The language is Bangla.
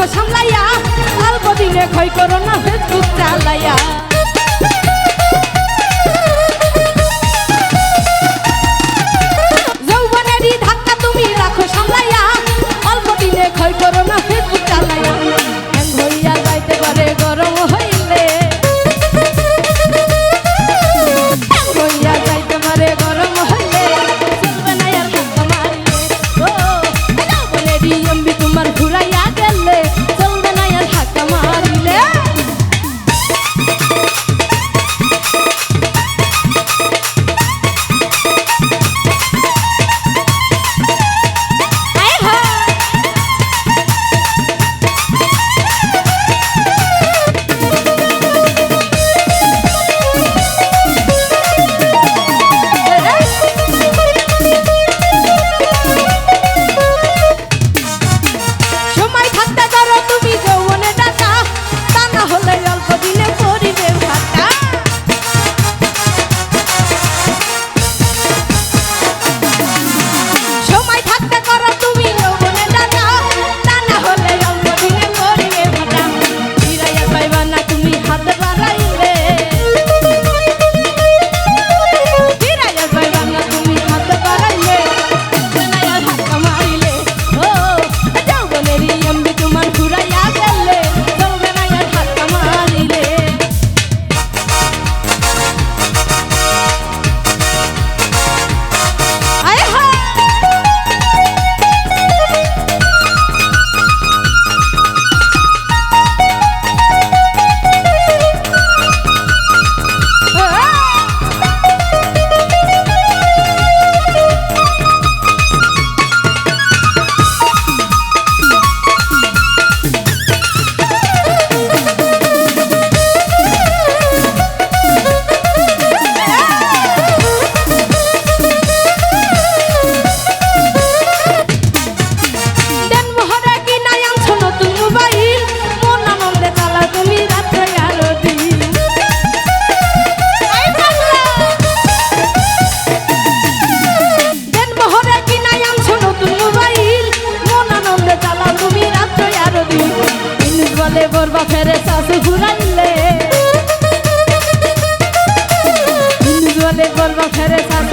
দুঃখ সামলাইয়া অল্প দিনে ক্ষয় করোনা ফেসবুক চালাইয়া। অল্প দিন বলব ফেরে সার